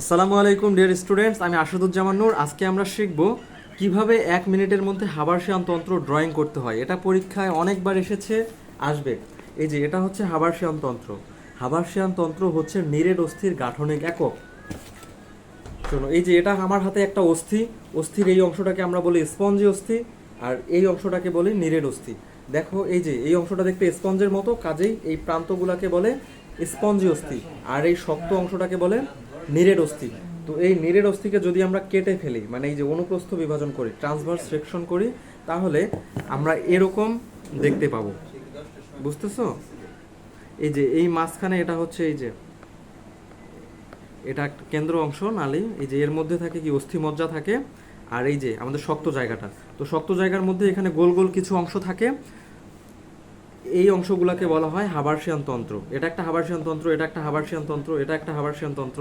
আসসালামু আলাইকুম, dear students, আমি আসাদুজ্জামান নূর। আজকে আমরা শিখব কীভাবে এক মিনিটের মধ্যে হাবারশিয়ান তন্ত্র ড্রয়িং করতে হয়। এটা পরীক্ষায় অনেকবার এসেছে, আসবে। এই যে, এটা হচ্ছে হাবারশিয়ান তন্ত্র হাবারশিয়ান তন্ত্র হচ্ছে নিরেট অস্থির গাঠনিক একক। শোনো এই যে, এটা আমার হাতে একটা অস্থি। অস্থির এই অংশটাকে আমরা বলি স্পঞ্জি অস্থি, আর এই অংশটাকে বলি নিরেট অস্থি। দেখো, এই যে, এই অংশটা দেখতে স্পঞ্জের মতো, কাজেই এই প্রান্তগুলোকে বলে স্পঞ্জি অস্থি, আর এই শক্ত অংশটাকে বলে নিরেট অস্থি। তো এই নিরেট অস্থিকে যদি আমরা কেটে ফেলি মানে এই যে অনুপ্রস্থ বিভাজন করি ট্রান্সভার্স সেকশন করি, তাহলে আমরা এরকম দেখতে পাবো। বুঝতেছো? এই যে, এই মাঝখানে এটা হচ্ছে এই যে, এটা কেন্দ্র অংশ, নালী। এই যে, এর মধ্যে থাকে কি অস্থি মজ্জা থাকে। আর এই যে, আমাদের শক্ত জায়গাটা। তো শক্ত জায়গার মধ্যে এখানে গোল গোল কিছু অংশ থাকে। এই অংশগুলোকে বলা হয় হাবারশিয়ান তন্ত্র। এটা একটা হাবারশিয়ান তন্ত্র, এটা একটা হাবারশিয়ান তন্ত্র, এটা একটা হাবারশিয়ান তন্ত্র।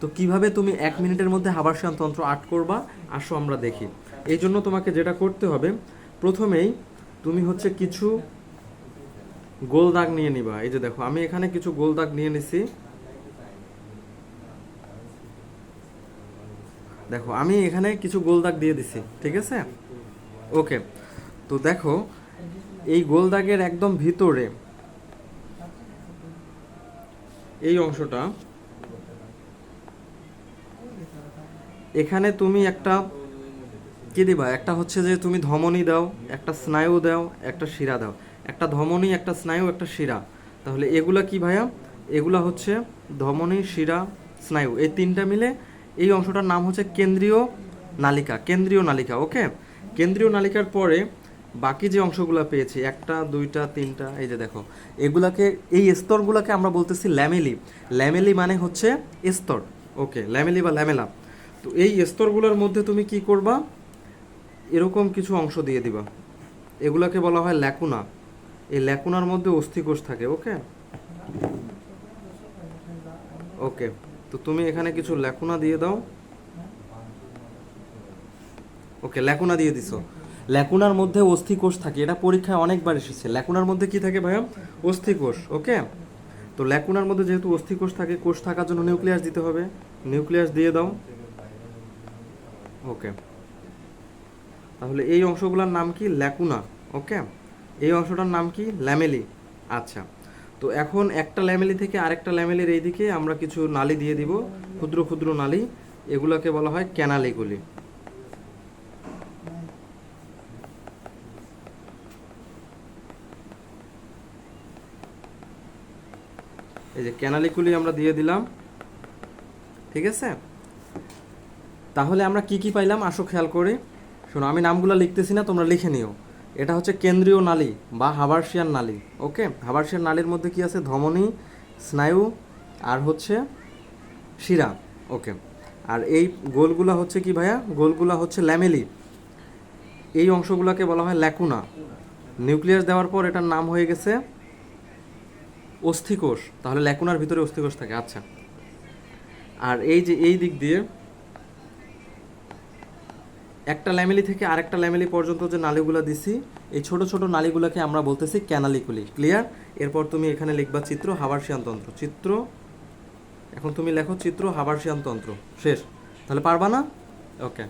তো কীভাবে তুমি এক মিনিটের মধ্যে হাবারশিয়ান তন্ত্র আর্ট করবা? আসো আমরা দেখি। এই জন্য তোমাকে যেটা করতে হবে, প্রথমেই তুমি হচ্ছে কিছু গোল দাগ নিয়ে নিবা। এই যে দেখো, আমি এখানে কিছু গোল দাগ নিয়ে নিছি। দেখো, আমি এখানে কিছু গোল দাগ দিয়ে দিছি, ঠিক আছে? ওকে, তো দেখো এই গোল দাগের একদম ভিতরে। এই অংশটা। এখানে তুমি একটা, কি দিবা? একটা হচ্ছে যে তুমি ধমনী দাও, একটা স্নায়ু দাও, একটা শিরা দাও। একটা ধমনী, একটা স্নায়ু, একটা শিরা। তাহলে এগুলা কি ভাইয়া? এগুলা হচ্ছে ধমনী, শিরা, স্নায়ু। এই তিনটা মিলে এই অংশটার নাম হচ্ছে কেন্দ্রীয় নালিকা কেন্দ্রীয় নালিকা, ওকে? কেন্দ্রীয় নালিকার পরে বাকি যে অংশগুলো পেয়েছি, একটা, দুইটা, তিনটা, এই যে দেখো, এগুলাকে, এই স্তরগুলোকে আমরা বলতেছি ল্যামেলি। ল্যামেলি মানে হচ্ছে স্তর। ওকে, ল্যামেলি বা ল্যামেলা। তো এই স্তরগুলোর মধ্যে তুমি কি করবা? এরকম কিছু অংশ দিয়ে দিবা। এগুলাকে বলা হয় ল্যাকুনা। এই ল্যাকুনার মধ্যে অস্থিকোষ থাকে, ওকে? ওকে, তো তুমি এখানে কিছু ল্যাকুনা দিয়ে দাও। ওকে, ল্যাকুনা দিয়ে দিছো। ল্যাকুনার মধ্যে অস্থিকোষ থাকে, এটা পরীক্ষায় অনেকবার এসেছে। ল্যাকুনার মধ্যে কি থাকে ভাইয়া? অস্থিকোষ ওকে? তো ল্যাকুনার মধ্যে যেহেতু অস্থিকোষ থাকে, কোষ থাকার জন্য নিউক্লিয়াস দিতে হবে। নিউক্লিয়াস দিয়ে দাও। ওকে। তাহলে এই অংশগুলোর নাম কি? Lacuna, okay? এই অংশটার নাম কি? ল্যামেলি। আচ্ছা। তো এখন একটা ল্যামেলি থেকে আরেকটা ল্যামেলির এইদিকে আমরা কিছু নালি দিয়ে দিব। ক্ষুদ্র ক্ষুদ্র নালি, এগুলোকে বলা হয় ক্যানালিগুলি। এই যে ক্যানালিকুলি আমরা দিয়ে দিলাম। ঠিক আছে? তাহলে আমরা কি কি পাইলাম? আসো খেয়াল করে। শোনো, আমি নামগুলো লিখতেছি না, তোমরা লিখে নিও। এটা হচ্ছে কেন্দ্রীয় নালী বা হাবারশিয়ান নালী, ওকে? হাবারশিয়ান নালীর মধ্যে কি আছে? ধমনী, স্নায়ু আর হচ্ছে শিরা, ওকে? আর এই গোলগুলা হচ্ছে কি ভাইয়া? গোলগুলা হচ্ছে ল্যামেলি। এই অংশগুলোকে বলা হয় ল্যাকুনা। নিউক্লিয়াস দেওয়ার পর এটার নাম হয়ে গেছে অস্থিকোষ, তাহলে ল্যাকুনার ভিতরে অস্থিকোষ থাকে আচ্ছা। আর এই যে, এই দিক দিয়ে একটা ল্যামেলি থেকে আরেকটা ল্যামেলি পর্যন্ত যে নালীগুলো দিছি, এই ছোট ছোট নালীগুলোকে আমরা বলতেছি ক্যানালিকুলি। ক্লিয়ার? এরপর তুমি এখানে লিখবা চিত্র হাবারশিয়ান তন্ত্র। চিত্র, এখন তুমি লেখো চিত্র হাবারশিয়ান তন্ত্র। শেষ। তাহলে পারবা না? ওকে।